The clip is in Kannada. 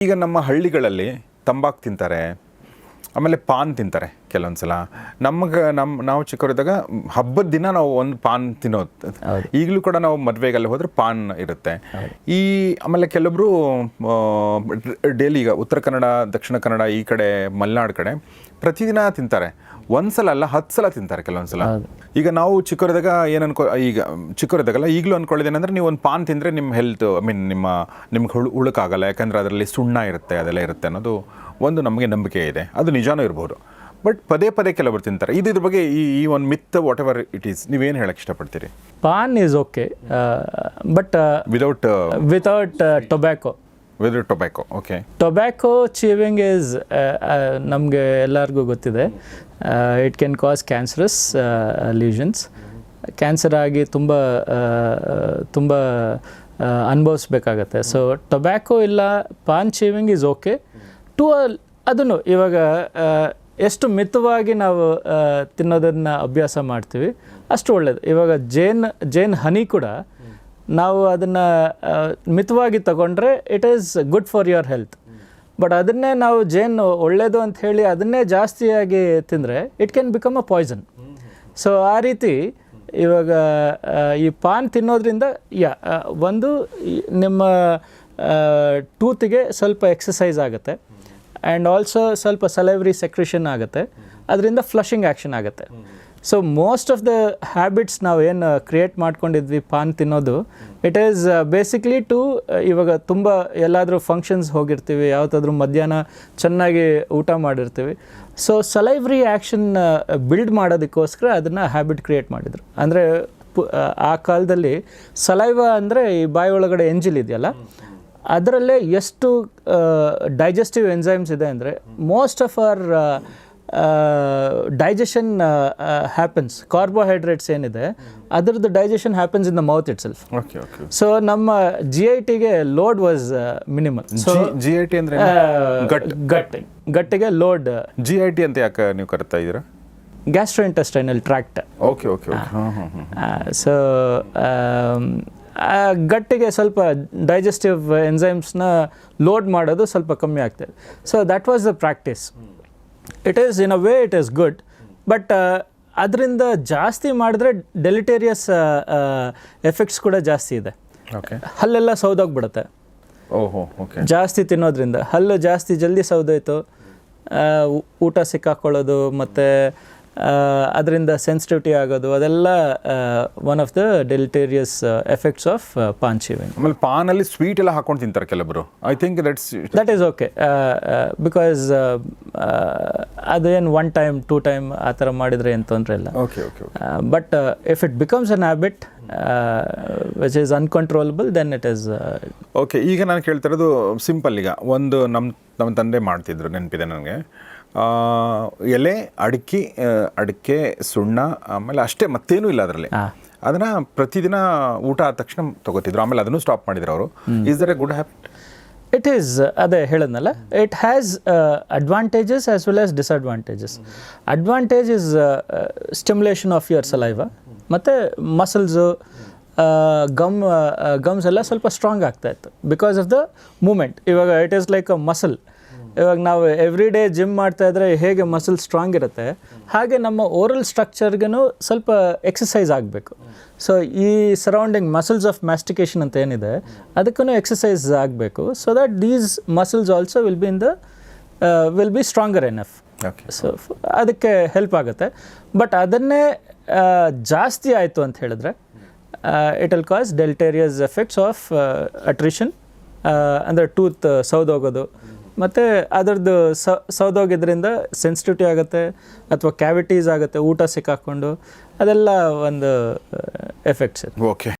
ಈಗ ನಮ್ಮ ಹಳ್ಳಿಗಳಲ್ಲಿ ತಂಬಾಕು ತಿಂತಾರೆ ಆಮೇಲೆ ಪಾನ್ ತಿಂತಾರೆ. ಕೆಲವೊಂದ್ಸಲ. ನಮಗೆ ನಮ್ಮ ನಾವು ಚಿಕ್ಕವರಿದ್ದಾಗ ಹಬ್ಬದ ದಿನ ನಾವು ಒಂದು ಪಾನ್ ತಿನ್ನೋದು. ಈಗಲೂ ಕೂಡ ನಾವು ಮದುವೆಗೆಲ್ಲ ಹೋದ್ರೆ ಪಾನ್ ಇರುತ್ತೆ. ಈ ಆಮೇಲೆ ಕೆಲವೊಬ್ರು ಡೇಲಿ ಈಗ ಉತ್ತರ ಕನ್ನಡ ದಕ್ಷಿಣ ಕನ್ನಡ ಈ ಕಡೆ ಮಲೆನಾಡು ಕಡೆ ಪ್ರತಿದಿನ ತಿಂತಾರೆ. ಒಂದ್ಸಲ ಅಲ್ಲ ಹತ್ತು ಸಲ ತಿಂತಾರೆ ಕೆಲವೊಂದ್ಸಲ. ಈಗ ನಾವು ಚಿಕ್ಕವರಿದ್ದಾಗ ಏನು ಅನ್ಕೋ ಈಗ ಚಿಕ್ಕವರಿದಾಗಲ್ಲ ಈಗಲೂ ಅನ್ಕೊಳ್ಳೋದೇನೆಂದ್ರೆ ನೀವು ಒಂದು ಪಾನ್ ತಿಂದರೆ ನಿಮ್ಮ ಹೆಲ್ತ್ ಐ ಮೀನ್ ನಿಮ್ಮ ನಿಮ್ಗೆ ಹುಳು ಉಳುಕಾಗಲ್ಲ ಯಾಕಂದ್ರೆ ಅದರಲ್ಲಿ ಸುಣ್ಣ ಇರುತ್ತೆ ಅದೆಲ್ಲ ಇರುತ್ತೆ ಅನ್ನೋದು ಒಂದು ನಮಗೆ ನಂಬಿಕೆ ಇದೆ. ಅದು ನಿಜಾನೂ ಇರ್ಬೋದು. ಬಟ್ ಪದೇ ಪದೇ ಕೆಲವರು ತಿಂತಾರೆ. ಇದು ಇದ್ರ ಬಗ್ಗೆ ಈ ಈ ಒಂದು myth whatever it is ನೀವೇನು ಹೇಳಕ್ಕೆ ಇಷ್ಟಪಡ್ತೀರಿ? Paan is okay but without without tobacco without tobacco okay tobacco chewing is ನಮಗೆ ಎಲ್ಲರಿಗೂ ಗೊತ್ತಿದೆ. It can cause cancerous lesions cancer ಆಗಿ ತುಂಬ ತುಂಬ ಅನುಭವಿಸ್ಬೇಕಾಗತ್ತೆ. ಸೊ ಟೊಬ್ಯಾಕೊ ಇಲ್ಲ paan chewing is okay to ಅದನ್ನು ಇವಾಗ ಎಷ್ಟು ಮಿತವಾಗಿ ನಾವು ತಿನ್ನೋದನ್ನು ಅಭ್ಯಾಸ ಮಾಡ್ತೀವಿ, ಅಷ್ಟು ಒಳ್ಳೆಯದು ಇವಾಗ ಜೇನ್ ಜೇನ್ ಹನಿ ಕೂಡ ನಾವು ಅದನ್ನು ಮಿತವಾಗಿ ತಗೊಂಡ್ರೆ it is good for your health but ಅದನ್ನೇ ನಾವು ಜೇನು ಒಳ್ಳೆಯದು ಅಂತ ಹೇಳಿ ಅದನ್ನೇ ಜಾಸ್ತಿಯಾಗಿ ತಿಂದರೆ it can become a poison so ಆ ರೀತಿ ಇವಾಗ ಈ ಪಾನ್ ತಿನ್ನೋದ್ರಿಂದ, ಯಾ ಒಂದು ನಿಮ್ಮ ಟೂತಿಗೆ ಸ್ವಲ್ಪ ಎಕ್ಸಸೈಸ್ ಆಗುತ್ತೆ. ಆ್ಯಂಡ್ ಆಲ್ಸೋ ಸ್ವಲ್ಪ ಸಲೈವ್ರಿ ಸೆಕ್ರೆಷನ್ ಆಗುತ್ತೆ. ಅದರಿಂದ ಫ್ಲಶಿಂಗ್ ಆ್ಯಕ್ಷನ್ ಆಗುತ್ತೆ. So most of the habits ನಾವು ಏನು ಕ್ರಿಯೇಟ್ ಮಾಡ್ಕೊಂಡಿದ್ವಿ ಪಾನ್ ತಿನ್ನೋದು ಇಟ್ ಈಸ್ ಬೇಸಿಕ್ಲಿ ಟು ಇವಾಗ ತುಂಬ ಎಲ್ಲಾದರೂ ಫಂಕ್ಷನ್ಸ್ ಹೋಗಿರ್ತೀವಿ, ಯಾವತ್ತಾದ್ರೂ ಮಧ್ಯಾಹ್ನ ಚೆನ್ನಾಗಿ ಊಟ ಮಾಡಿರ್ತೀವಿ. ಸೊ ಸಲೈವ್ರಿ ಆ್ಯಕ್ಷನ್ ಬಿಲ್ಡ್ ಮಾಡೋದಕ್ಕೋಸ್ಕರ ಅದನ್ನು ಹ್ಯಾಬಿಟ್ ಕ್ರಿಯೇಟ್ ಮಾಡಿದರು. ಅಂದರೆ ಆ ಕಾಲದಲ್ಲಿ ಸಲೈವ ಅಂದರೆ ಈ ಬಾಯಿ ಒಳಗಡೆ ಎಂಜಿಲ್ ಇದೆಯಲ್ಲ ಅದರಲ್ಲೇ ಎಷ್ಟು ಡೈಜೆಸ್ಟಿವ್ ಎನ್ಸೈಮ್ಸ್ ಇದೆ ಅಂದರೆ most of our digestion happens carbohydrates ಏನಿದೆ ಅದರದ್ದು digestion happens in the mouth itself okay okay so ನಮ್ಮ ಜಿ ಐ ಟಿಗೆ load was minimal so G I T ಅಂದರೆ ಗಟ್. ಗಟ್. ಗಟ್ಟಿಗೆ ಲೋಡ್ ಜಿ ಐ ಟಿ ಅಂತ ಯಾಕೆ ನೀವು ಕರಿತಾ ಇದ್ದೀರಾ gastrointestinal tract okay okay so ಗಟ್ಟಿಗೆ ಸ್ವಲ್ಪ ಡೈಜೆಸ್ಟಿವ್ ಎನ್ಸೈಮ್ಸ್ನ ಲೋಡ್ ಮಾಡೋದು ಸ್ವಲ್ಪ ಕಮ್ಮಿ ಆಗ್ತದೆ so that was the practice it is in uh way it is good but ಅದರಿಂದ ಜಾಸ್ತಿ ಮಾಡಿದ್ರೆ ಡೆಲಿಟೇರಿಯಸ್ ಎಫೆಕ್ಟ್ಸ್ ಕೂಡ ಜಾಸ್ತಿ ಇದೆ. ಓಕೆ ಹಲ್ಲೆಲ್ಲ ಸೌದೋಗ್ಬಿಡುತ್ತೆ. ಓಹೋ ಓಕೆ ಜಾಸ್ತಿ ತಿನ್ನೋದ್ರಿಂದ. ಹಲ್ಲು ಜಾಸ್ತಿ ಜಲ್ದಿ ಸೌದೋಯ್ತು. ಊಟ ಸಿಕ್ಕಾಕೊಳ್ಳೋದು ಮತ್ತು ಅದರಿಂದ ಸೆನ್ಸಿಟಿವಿಟಿ ಆಗೋದು ಅದೆಲ್ಲ one of the deleterious effects of paan shaving ಆಮೇಲೆ ಪಾನಲ್ಲಿ ಸ್ವೀಟ್ ಎಲ್ಲ ಹಾಕೊಂಡು ತಿಂತಾರೆ ಕೆಲವರು. I think that's that is okay because ಅದೇನು ಒನ್ ಟೈಮ್ ಟೂ ಟೈಮ್ ಆ ಥರ ಮಾಡಿದರೆ ಏನು ತೊಂದರೆ ಇಲ್ಲ. Okay okay but if it becomes an habit which is uncontrollable then it is okay ಈಗ ನಾನು ಕೇಳ್ತಿರೋದು ಸಿಂಪಲ್ ಈಗ. ಒಂದು ನಮ್ಮ ನಮ್ಮ ತಂದೆ ಮಾಡ್ತಿದ್ರು ನೆನಪಿದೆ ನನಗೆ. ಎಲೆ ಅಡಿಕೆ ಅಡಿಕೆ ಸುಣ್ಣ ಆಮೇಲೆ ಅಷ್ಟೇ ಮತ್ತೇನು ಇಲ್ಲ ಅದರಲ್ಲಿ. ಅದನ್ನ ಪ್ರತಿದಿನ ಊಟ ಆದ ತಕ್ಷಣ ತಗೋತಿದ್ರು. ಆಮೇಲೆ ಅದನ್ನು ಸ್ಟಾಪ್ ಮಾಡಿದ್ರು ಅವರು. Is there a good habit it is ಅದೇ ಹೇಳಿದ್ನಲ್ಲ it has advantages as well as disadvantages advantage is stimulation of your saliva ಮತ್ತು ಮಸಲ್ಸು ಗಮ್ ಗಮ್ಸ್ ಎಲ್ಲ ಸ್ವಲ್ಪ ಸ್ಟ್ರಾಂಗ್ ಆಗ್ತಾ ಇತ್ತು. ಬಿಕಾಸ್ ಆಫ್ ದ ಮೂಮೆಂಟ್ ಇವಾಗ it is like a muscle ಇವಾಗ ನಾವು ಎವ್ರಿ ಡೇ ಜಿಮ್ ಮಾಡ್ತಾ ಇದ್ರೆ ಹೇಗೆ ಮಸಲ್ ಸ್ಟ್ರಾಂಗ್ ಇರುತ್ತೆ ಹಾಗೆ ನಮ್ಮ ಓರಲ್ ಸ್ಟ್ರಕ್ಚರ್ಗೂ ಸ್ವಲ್ಪ ಎಕ್ಸಸೈಸ್ ಆಗಬೇಕು. ಸೊ ಈ ಸರೌಂಡಿಂಗ್ ಮಸಲ್ಸ್ ಆಫ್ ಮ್ಯಾಸ್ಟಿಕೇಶನ್ ಅಂತ ಏನಿದೆ ಅದಕ್ಕೂ ಎಕ್ಸಸೈಸ್ ಆಗಬೇಕು. So that these muscles also will be in the will be stronger enough okay so ಅದಕ್ಕೆ ಹೆಲ್ಪ್ ಆಗುತ್ತೆ. ಬಟ್ ಅದನ್ನೇ ಜಾಸ್ತಿ ಆಯಿತು ಅಂತ ಹೇಳಿದ್ರೆ it will cause deleterious effects of attrition ಅಂದರೆ ಟೂತ್ ಸೌದೋಗೋದು ಮತ್ತು ಅದರದ್ದು ಸೌದೋಗಿದ್ರಿಂದ ಸೆನ್ಸಿಟಿವಿಟಿ ಆಗುತ್ತೆ ಅಥವಾ ಕ್ಯಾವಿಟೀಸ್ ಆಗುತ್ತೆ ಊಟ ಸಿಕ್ಕಾಕ್ಕೊಂಡು ಅದೆಲ್ಲ ಒಂದು ಎಫೆಕ್ಟ್ಸ್ ಓಕೆ